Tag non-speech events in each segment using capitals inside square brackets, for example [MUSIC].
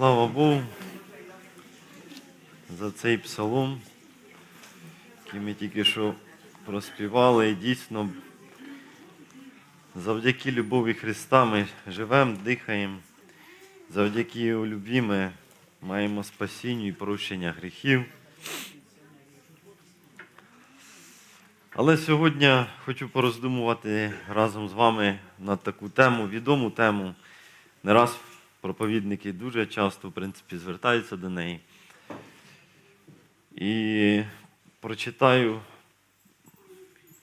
Слава Богу за цей псалом, який ми тільки що проспівали. І дійсно, завдяки любові Христа ми живемо, дихаємо. Завдяки Його любві ми маємо спасіння і прощення гріхів. Але сьогодні хочу пороздумувати разом з вами на таку тему, відому тему. Не раз проповідники дуже часто, в принципі, звертаються до неї. І прочитаю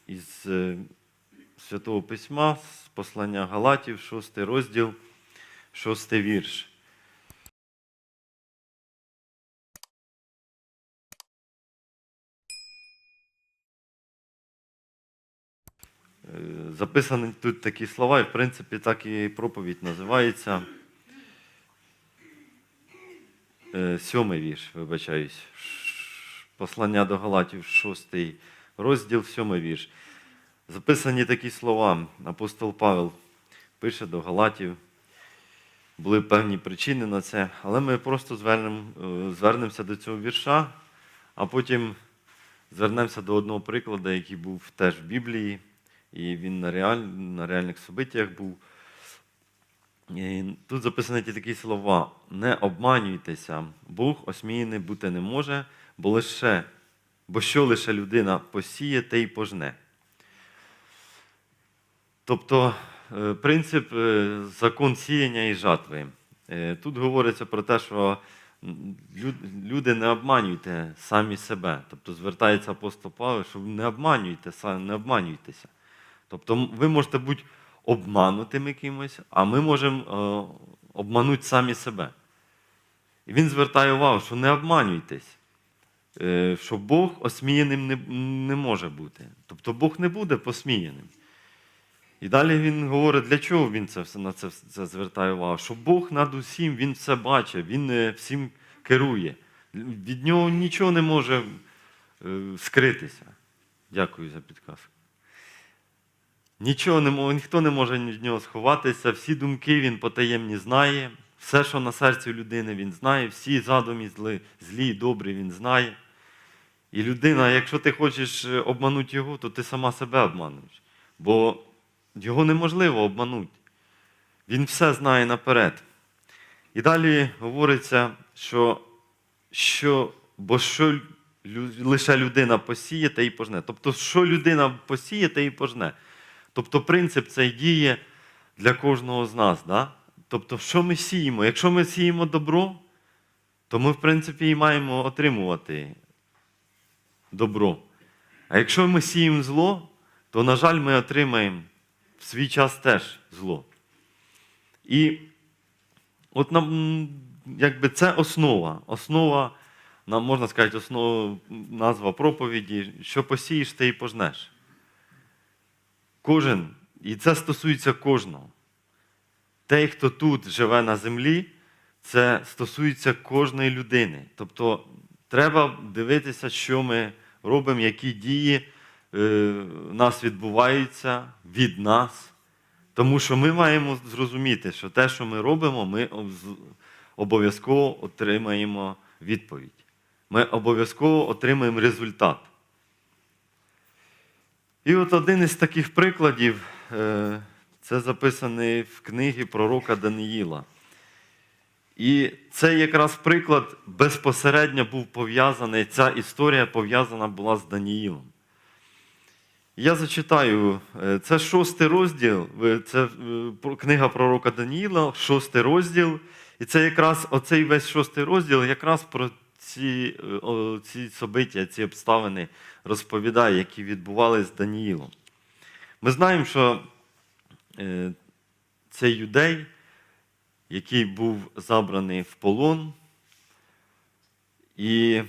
із е, Святого Письма, з послання Галатів, 6 розділ, 6 вірш. Е, Записані тут такі слова, і в принципі так і проповідь називається. Е, Сьомий вірш, вибачаюсь. Послання до Галатів, шостий розділ, сьомий вірш. Записані такі слова. Апостол Павел пише до Галатів. Були певні причини на це, але ми просто звернем, е, звернемося до цього вірша, а потім звернемося до одного прикладу, який був теж в Біблії, і він на, реаль... на реальних событиях був. Тут записані такі слова: не обманюйтеся, Бог осміяний бути не може, бо лише, бо що лише людина посіє, те й пожне. Тобто е, принцип е, закон сіяння і жатви. Е, Тут говориться про те, що люди не обманюйте самі себе. Тобто звертається апостол Павло, що не обманюйте, не обманюйтеся. Тобто ви можете бути обманутим якимось, а ми можемо е, обманути самі себе. І він звертає увагу, що не обманюйтесь, е, що Бог осміяним не, може бути. Тобто Бог не буде посміяним. І далі він говорить, для чого він це, на це, це звертає увагу? Що Бог над усім, Він все бачить, Він е, всім керує. Від нього нічого не може скритися. Дякую за підказку. Нічого не ніхто не може від нього сховатися, всі думки він потаємні знає, все, що на серці людини, він знає, всі задумі зли, злі і добрі він знає. І людина, якщо ти хочеш е, обманути його, то ти сама себе обмануєш. Бо його неможливо обманути. Він все знає наперед. І далі говориться, що, що бо що лише людина посіє, та й пожне. Тобто, що людина посіє, та й пожне. Тобто принцип цей діє для кожного з нас. Да? Тобто, що ми сіємо? Якщо ми сіємо добро, то ми, в принципі, і маємо отримувати добро. А якщо ми сіємо зло, то, на жаль, ми отримаємо в свій час теж зло. І от нам, якби це основа. Основа, можна сказати, основа, назва проповіді, що посієш, ти і пожнеш. Кожен, і це стосується кожного. Той, хто тут живе на землі, це стосується кожної людини. Тобто треба дивитися, що ми робимо, які дії е, в нас відбуваються від нас. Тому що ми маємо зрозуміти, що те, що ми робимо, ми обов'язково отримаємо відповідь. Ми обов'язково отримаємо результат. І от один із таких прикладів е, це записаний в книгі пророка Даниїла. І це якраз приклад безпосередньо був пов'язаний, ця історія пов'язана була з Даніїлом. Я зачитаю, е, це шостий розділ, це е, книга пророка Даніїла, шостий розділ. І це якраз оцей весь шостий розділ якраз про ці, е, ці собиття, ці обставини розповідає, які відбувалися з Даніїлом. Ми знаємо, що е, цей юдей, який був забраний в полон, і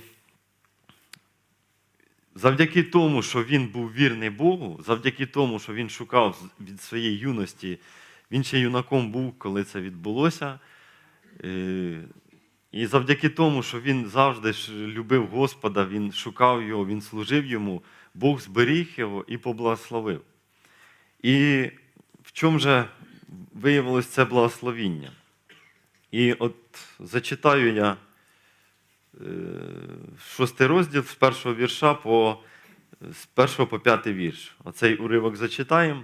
завдяки тому, що він був вірний Богу, завдяки тому, що він шукав від своєї юності, він ще юнаком був, коли це відбулося. І завдяки тому, що він завжди любив Господа, він шукав його, він служив йому, Бог зберіг його і поблагословив. І в чому же виявилось це благословіння? І от зачитаю я е, шостий розділ з першого вірша по, з першого по п'ятий вірш. Оцей уривок зачитаємо.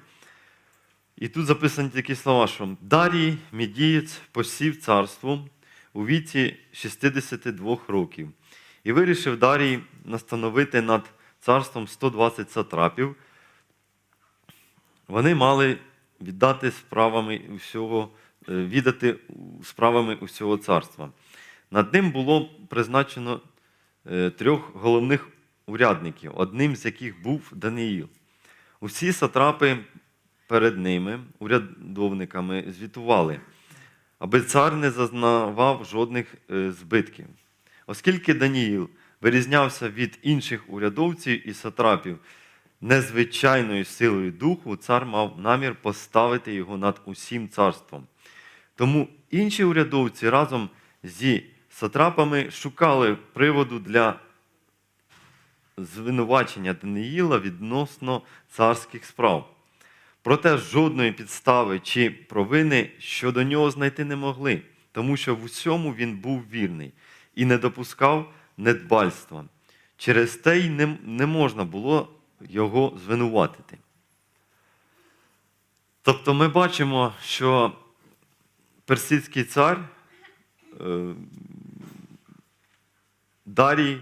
І тут записані такі слова, що Дарій, Медієць, посів царство у віці 62 років. І вирішив Дарій настановити над царством 120 сатрапів. Вони мали віддати справами усього, е, віддати справами усього царства. Над ним було призначено е, трьох головних урядників, одним з яких був Даниїл. Усі сатрапи перед ними, урядовниками, звітували, аби цар не зазнавав жодних е, збитків. Оскільки Даніїл вирізнявся від інших урядовців і сатрапів незвичайною силою духу, цар мав намір поставити його над усім царством. Тому інші урядовці разом зі сатрапами шукали приводу для звинувачення Даниїла відносно царських справ. Проте жодної підстави чи провини щодо нього знайти не могли, тому що в усьому він був вірний і не допускав недбальства. Через те й не, не можна було його звинуватити. Тобто ми бачимо, що персидський цар е, Дарій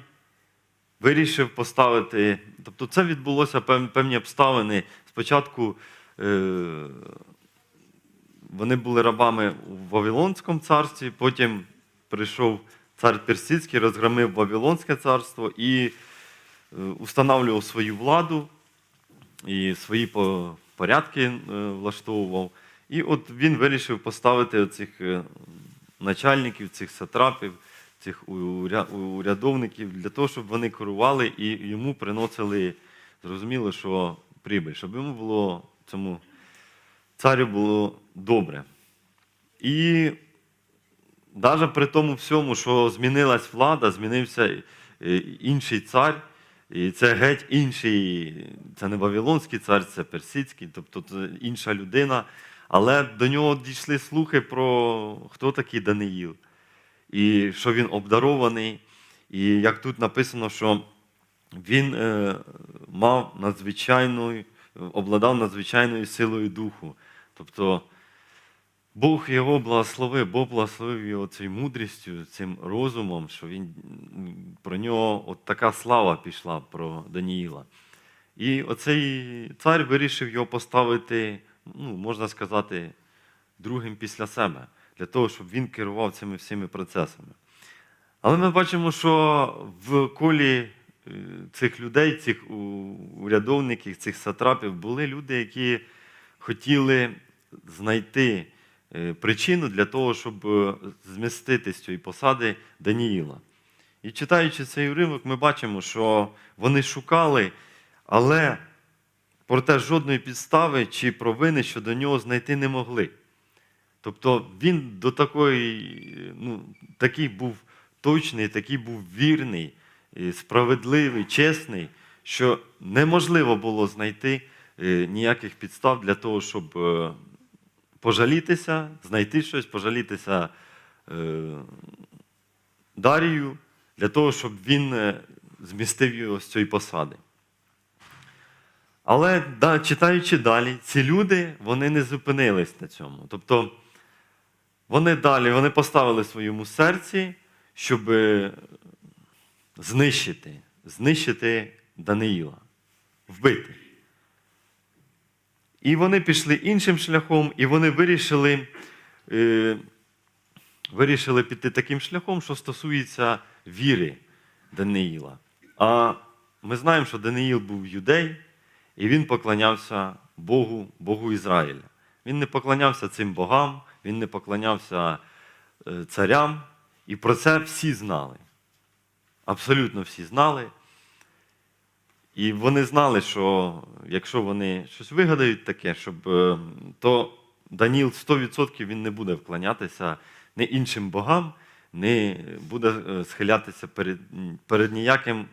вирішив поставити. Тобто це відбулося певні обставини. Спочатку вони були рабами у Вавилонському царстві, потім прийшов цар Персидський, розгромив Вавилонське царство і е, установлював свою владу і свої порядки е, влаштовував. І от він вирішив поставити цих начальників, цих сатрапів, цих урядовників для того, щоб вони керували і йому приносили, зрозуміло, що прибиль, щоб йому було цьому царю було добре. І навіть при тому всьому, що змінилась влада, змінився е, інший цар, і це геть інший, це не Вавилонський цар, це персидський, тобто це інша людина. Але до нього дійшли слухи про хто такий Даниїл, і що він обдарований. І як тут написано, що він е, мав надзвичайну, обладав надзвичайною силою духу. Тобто Бог його благословив, Бог благословив його цією мудрістю, цим розумом, що він, про нього от така слава пішла про Даніїла. І оцей цар вирішив його поставити, ну, можна сказати, другим після себе, для того, щоб він керував цими всіми процесами. Але ми бачимо, що в колі цих людей, цих урядовників, цих сатрапів були люди, які хотіли знайти е, причину для того, щоб е, змістити з цієї посади Даніїла. І читаючи цей уривок, ми бачимо, що вони шукали, але проте жодної підстави чи провини щодо нього знайти не могли. Тобто він до такої, ну, такий був точний, такий був вірний, справедливий, чесний, що неможливо було знайти е, ніяких підстав для того, щоб е, пожалітися, знайти щось, пожалітися е, Дарію, для того, щоб він змістив його з цієї посади. Але да, читаючи далі, ці люди вони не зупинились на цьому. Тобто вони далі вони поставили своєму серці, щоб знищити, знищити Даниїла, вбити. І вони пішли іншим шляхом, і вони вирішили, е, вирішили піти таким шляхом, що стосується віри Даниїла. А ми знаємо, що Даниїл був юдей, і він поклонявся Богу, Богу Ізраїля. Він не поклонявся цим богам, він не поклонявся е, царям, і про це всі знали. Абсолютно всі знали. І вони знали, що якщо вони щось вигадають таке, щоб, е, то Даніл 100% він не буде вклонятися не іншим богам, не буде е, схилятися перед, перед ніяким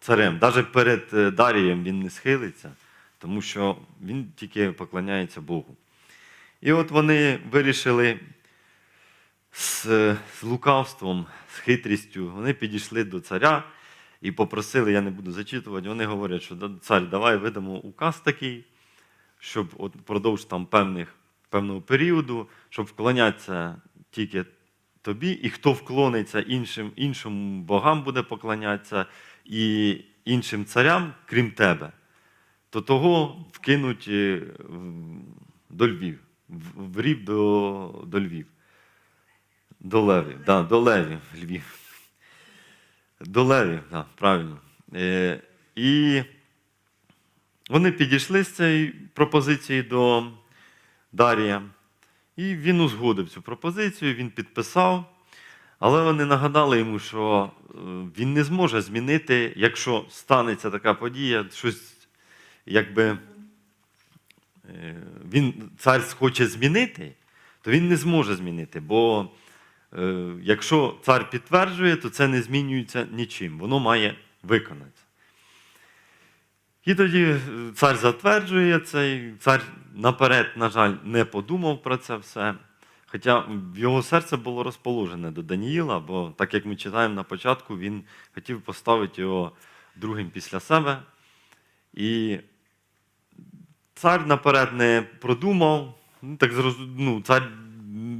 царем. Навіть перед е, Дарієм він не схилиться, тому що він тільки поклоняється Богу. І от вони вирішили з, з лукавством, з хитрістю, вони підійшли до царя і попросили, я не буду зачитувати, вони говорять, що цар, давай видамо указ такий, щоб от продовж там певних, певного періоду, щоб вклонятися тільки тобі, і хто вклониться іншим, іншим богам буде поклонятися, і іншим царям, крім тебе, то того вкинуть е, до Львів, в рів до, до Львів. До левів, да, до левів, Львів. До левів, да, правильно. Е, і вони підійшли з цією пропозицією до Дарія. І він узгодив цю пропозицію, він підписав. Але вони нагадали йому, що е, він не зможе змінити, якщо станеться така подія, щось якби е, він цар хоче змінити, то він не зможе змінити. Бо якщо цар підтверджує, то це не змінюється нічим. Воно має виконатися. І тоді е, цар затверджує цей, цар наперед, на жаль, не подумав про це все. Хоча його серце було розположене до Даніїла, бо так як ми читаємо на початку, він хотів поставити його другим після себе. І цар наперед не продумав, ну, так ну, цар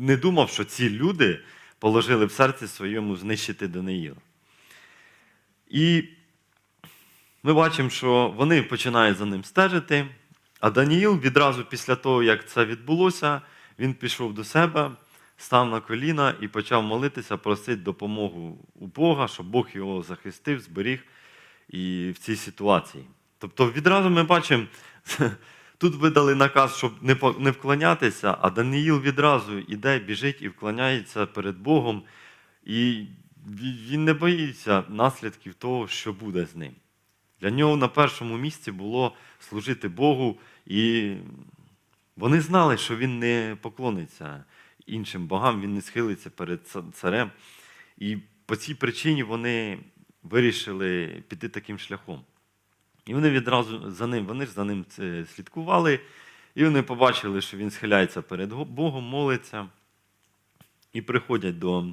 не думав, що ці люди положили в серці своєму знищити Даниїла. І ми бачимо, що вони починають за ним стежити, а Даніїл відразу після того, як це відбулося, він пішов до себе, став на коліна і почав молитися, просити допомогу у Бога, щоб Бог його захистив, зберіг і в цій ситуації. Тобто відразу ми бачимо, тут видали наказ, щоб не вклонятися, а Даниїл відразу іде, біжить і вклоняється перед Богом. І він не боїться наслідків того, що буде з ним. Для нього на першому місці було служити Богу, і вони знали, що він не поклониться іншим богам, він не схилиться перед царем. І по цій причині вони вирішили піти таким шляхом. І вони відразу за ним, вони ж за ним слідкували, і вони побачили, що він схиляється перед Богом, молиться, і приходять до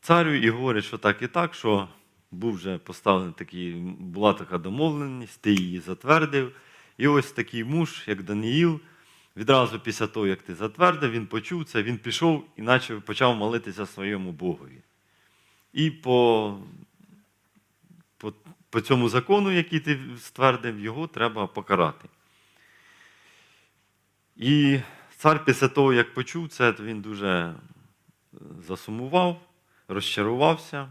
царю і говорять, що так і так, що був вже поставлений такий, була така домовленість, ти її затвердив. І ось такий муж, як Даниїл, відразу після того, як ти затвердив, він почув це, він пішов і наче почав молитися своєму Богові. І по, по, по цьому закону, який ти ствердив, його треба покарати. І цар після того, як почув це, то він дуже е, засумував, розчарувався,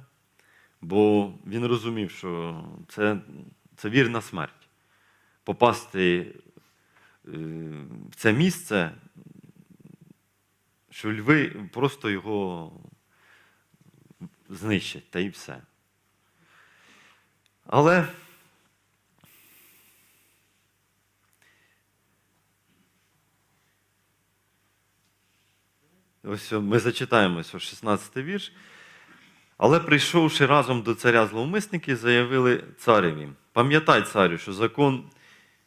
бо він розумів, що це, це вірна смерть. Попасти е, в це місце, що льви просто його знищать та і все. Але ось ми зачитаємо ось 16 вірш. Але прийшовши разом до царя зловмисники, заявили цареві: пам'ятай, царю, що закон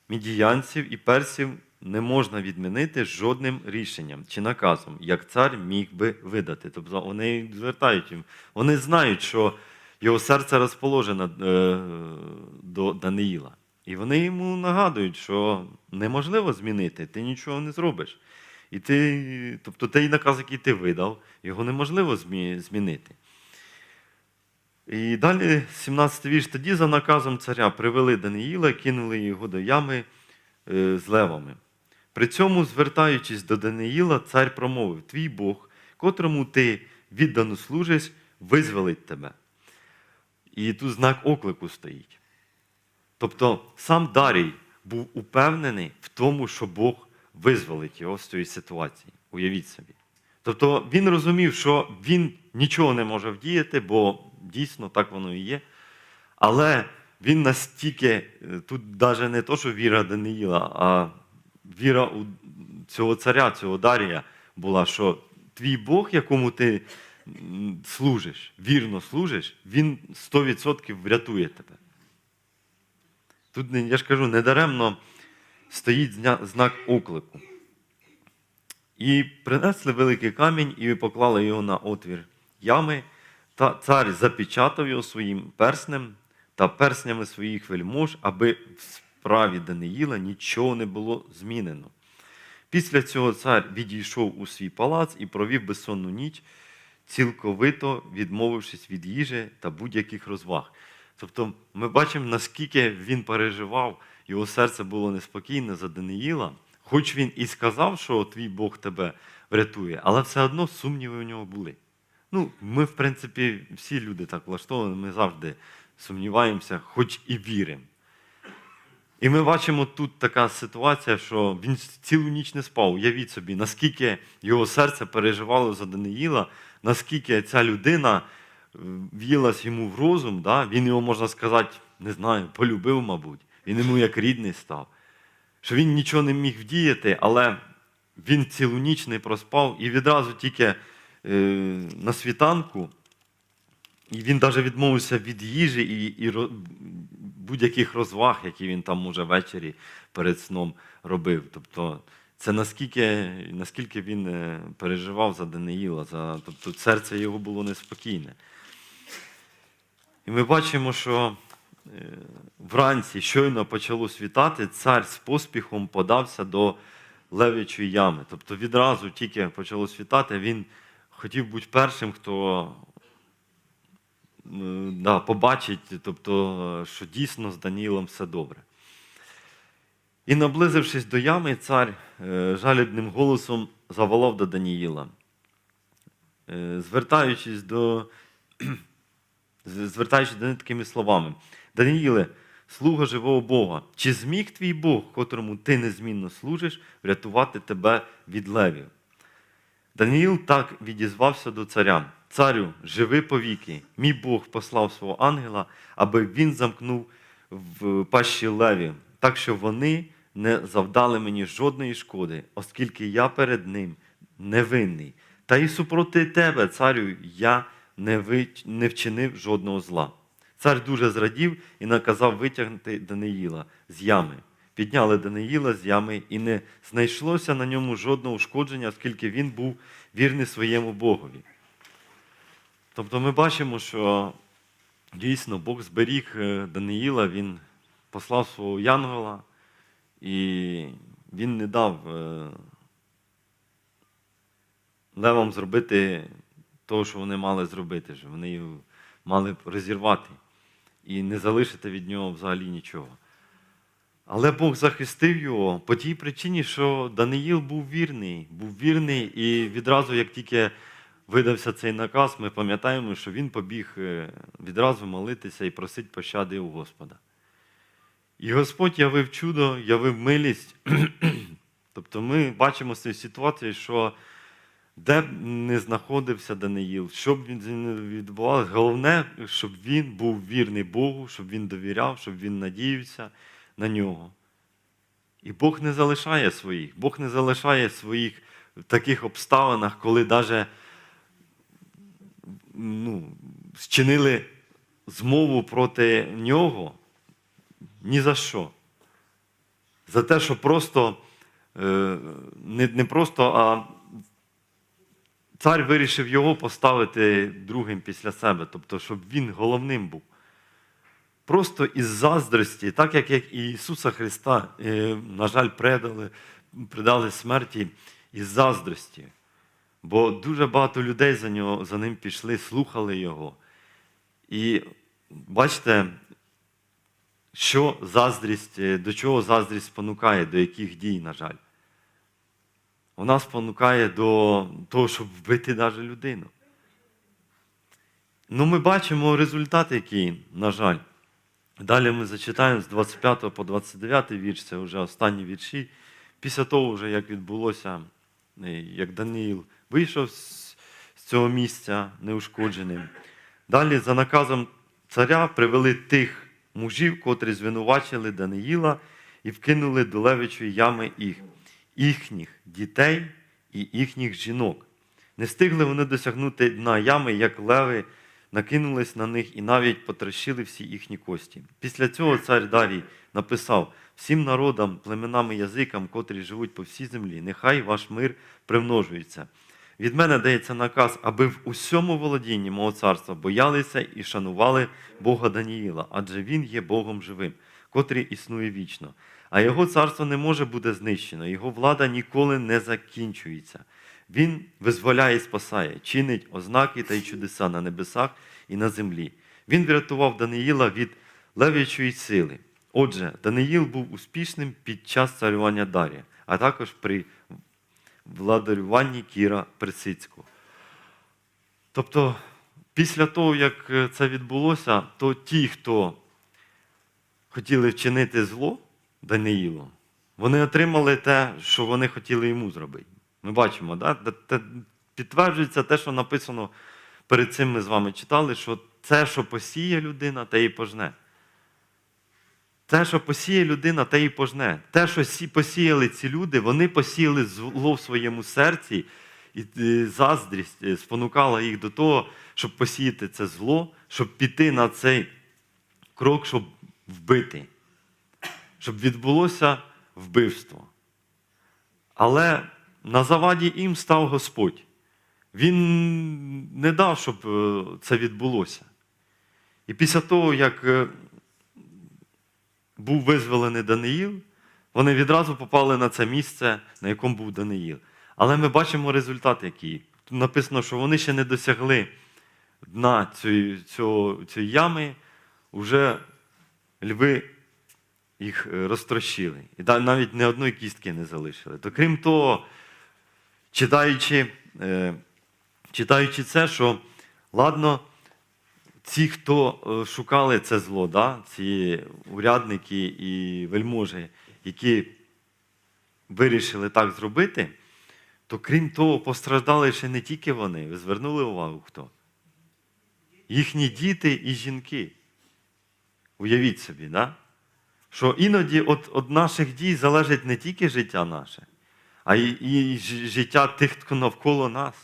мідіянців і персів не можна відмінити жодним рішенням чи наказом, як цар міг би видати. Тобто вони звертають їм, вони знають, що його серце розположене е, до Даниїла. І вони йому нагадують, що неможливо змінити, ти нічого не зробиш. І ти, тобто той наказ, який ти видав, його неможливо змінити. І далі, 17 вірш, тоді за наказом царя привели Даниїла, кинули його до ями е, з левами. При цьому, звертаючись до Даниїла, цар промовив: Твій Бог, котрому ти віддано служиш, визволить тебе. І тут знак оклику стоїть. Тобто сам Дарій був упевнений в тому, що Бог визволить його з цієї ситуації. Уявіть собі. Тобто він розумів, що він нічого не може вдіяти, бо дійсно так воно і є. Але він настільки, е, тут навіть не то, що віра Даниїла, а віра у цього царя, цього Дарія була, що твій Бог, якому ти служиш, вірно служиш, він 100% врятує тебе. Тут, я ж кажу, недаремно стоїть знак оклику. І принесли великий камінь і поклали його на отвір ями. Та цар запечатав його своїм перснем та перснями своїх вельмож, аби в справі Даниїла нічого не було змінено. Після цього цар відійшов у свій палац і провів безсонну ніч, цілковито відмовившись від їжі та будь-яких розваг. Тобто ми бачимо, наскільки він переживав, його серце було неспокійне за Даниїла, хоч він і сказав, що твій Бог тебе врятує, але все одно сумніви у нього були. Ну, ми, в принципі, всі люди так влаштовані, ми завжди сумніваємося, хоч і віримо. І ми бачимо тут така ситуація, що він цілу ніч не спав. Уявіть собі, наскільки його серце переживало за Даниїла, наскільки ця людина е, в'їлась йому в розум, да? він його, можна сказати, не знаю, полюбив, мабуть. Він йому як рідний став. Що він нічого не міг вдіяти, але він цілу ніч не проспав і відразу тільки е, на світанку, і він навіть відмовився від їжі і, і будь-яких розваг, які він там може ввечері перед сном робив. Тобто, це наскільки, наскільки він е, переживав за Даниїла, за, тобто серце його було неспокійне. І ми бачимо, що е, вранці щойно почало світати, цар з поспіхом подався до левічої ями. Тобто відразу тільки почало світати, він хотів бути першим, хто е, да, побачить, тобто, що дійсно з Даніїлом все добре. І наблизившись до ями, цар е, жалібним голосом заволав до Даніїла, Е, звертаючись до, [CLEARS THROAT] звертаючись до них такими словами: Даніїле, слуга живого Бога, чи зміг твій Бог, котрому ти незмінно служиш, врятувати тебе від левів? Даниїл так відізвався до царя. Царю, живи повіки. Мій Бог послав свого ангела, аби він замкнув в пащі левів, так що вони не завдали мені жодної шкоди, оскільки я перед ним невинний. Та і супроти тебе, царю, я не, ви... не вчинив жодного зла. Цар дуже зрадів і наказав витягнути Даниїла з ями. Підняли Даниїла з ями, і не знайшлося на ньому жодного ушкодження, оскільки він був вірний своєму Богові. Тобто ми бачимо, що дійсно Бог зберіг е, Даниїла, він послав свого янгола, і він не дав е, левам зробити того, що вони мали зробити, що вони його мали розірвати і не залишити від нього взагалі нічого. Але Бог захистив його по тій причині, що Даниїл був вірний, був вірний, і відразу, як тільки видався цей наказ, ми пам'ятаємо, що він побіг е, відразу молитися і просить пощади у Господа. І Господь явив чудо, явив милість. [CLEARS THROAT] тобто ми бачимо з цієї ситуації, що де б не знаходився Даниїл, що б не відбувалося, головне, щоб він був вірний Богу, щоб він довіряв, щоб він надіявся на нього. І Бог не залишає своїх. Бог не залишає своїх в таких обставинах, коли навіть ну, зчинили змову проти нього ні за що. За те, що просто е, не, не просто, а цар вирішив його поставити другим після себе, тобто, щоб він головним був. Просто із заздрості, так як, і Ісуса Христа, е, на жаль, предали, предали смерті із заздрості. Бо дуже багато людей за, нього, за ним пішли, слухали його. І бачите, що заздрість, е, до чого заздрість спонукає, до яких дій, на жаль. Вона спонукає до того, щоб вбити навіть людину. Ну, ми бачимо результат, який, на жаль. Далі ми зачитаємо з 25 по 29 вірш, це вже останні вірші. Після того, вже, як відбулося, е, як Даниїл вийшов з з цього місця неушкодженим. Далі, за наказом царя, привели тих мужів, котрі звинувачили Даниїла і вкинули до левичої ями їх, їхніх дітей і їхніх жінок. Не встигли вони досягнути дна ями, як леви накинулись на них і навіть потрощили всі їхні кості. Після цього цар Дарій написав всім народам, племенам і язикам, котрі живуть по всій землі, нехай ваш мир примножується. Від мене дається наказ, аби в усьому володінні мого царства боялися і шанували Бога Даніїла, адже він є Богом живим, котрий існує вічно. А його царство не може бути знищено, його влада ніколи не закінчується. Він визволяє і спасає, чинить ознаки та й чудеса на небесах і на землі. Він врятував Даниїла від лев'ячої сили. Отже, Даниїл був успішним під час царювання Дарія, а також при владарюванні Кіра Персидського. Тобто, після того, як е, це відбулося, то ті, хто хотіли вчинити зло Даниїлу, вони отримали те, що вони хотіли йому зробити. Ми бачимо, да? Те- те- підтверджується те, що написано перед цим ми з вами читали, що це, що посіє людина, те і пожне. Те, що посіє людина, те і пожне. Те, що посіяли ці люди, вони посіяли зло в своєму серці, і заздрість е, спонукала їх до того, щоб посіяти це зло, щоб піти на цей крок, щоб вбити, щоб відбулося вбивство. Але на заваді їм став Господь. Він не дав, щоб е, це відбулося. І після того, як е, був визволений Даниїл, вони відразу попали на це місце, на якому був Даниїл. Але ми бачимо результат, який. Тут написано, що вони ще не досягли дна цієї, цього, цієї ями, вже льви їх е, розтрощили. І навіть не одної кістки не залишили. То крім того, читаючи, е, читаючи це, що ладно, ті, хто е, шукали це зло, да, ці урядники і вельможі, які вирішили так зробити, то крім того, постраждали ще не тільки вони. Ви звернули увагу хто? Їхні діти і жінки. Уявіть собі, да? що іноді від, від наших дій залежить не тільки життя наше, а й, і життя тих, хто навколо нас.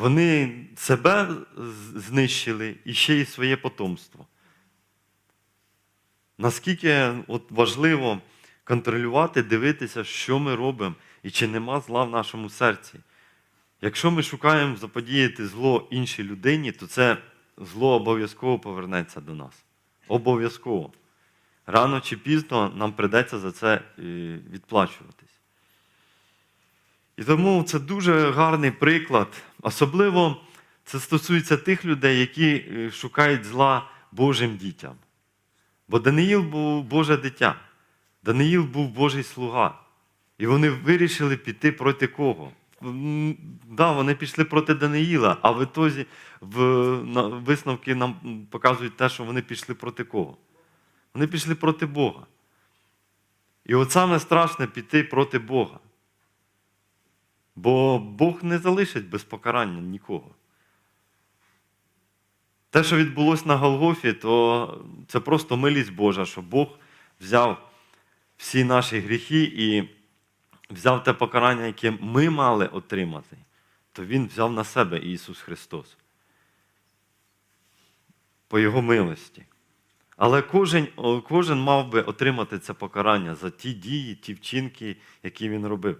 Вони себе знищили і ще й своє потомство. Наскільки от важливо контролювати, дивитися, що ми робимо і чи нема зла в нашому серці. Якщо ми шукаємо заподіяти зло іншій людині, то це зло обов'язково повернеться до нас. Обов'язково. Рано чи пізно нам прийдеться за це е, відплачуватись. І тому це дуже гарний приклад. Особливо це стосується тих людей, які е, шукають зла Божим дітям. Бо Даниїл був Боже дитя, Даниїл був Божий слуга. І вони вирішили піти проти кого? Да, вони пішли проти Даниїла, а в ітозі в висновки нам показують те, що вони пішли проти кого? Вони пішли проти Бога. І от саме страшне піти проти Бога. Бо Бог не залишить без покарання нікого. Те, що відбулося на Голгофі, то це просто милість Божа, що Бог взяв всі наші гріхи і взяв те покарання, яке ми мали отримати, то Він взяв на себе Ісус Христос. По Його милості. Але кожен, кожен мав би отримати це покарання за ті дії, ті вчинки, які він робив.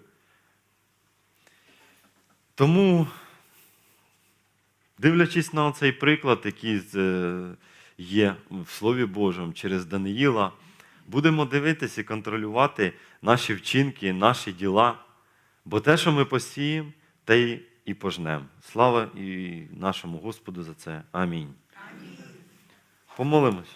Тому, дивлячись на цей приклад, який е, є в Слові Божому через Даниїла, будемо дивитися і контролювати наші вчинки, наші діла. Бо те, що ми посіємо, те й і пожнемо. Слава і нашому Господу за це. Амінь. Помолимось.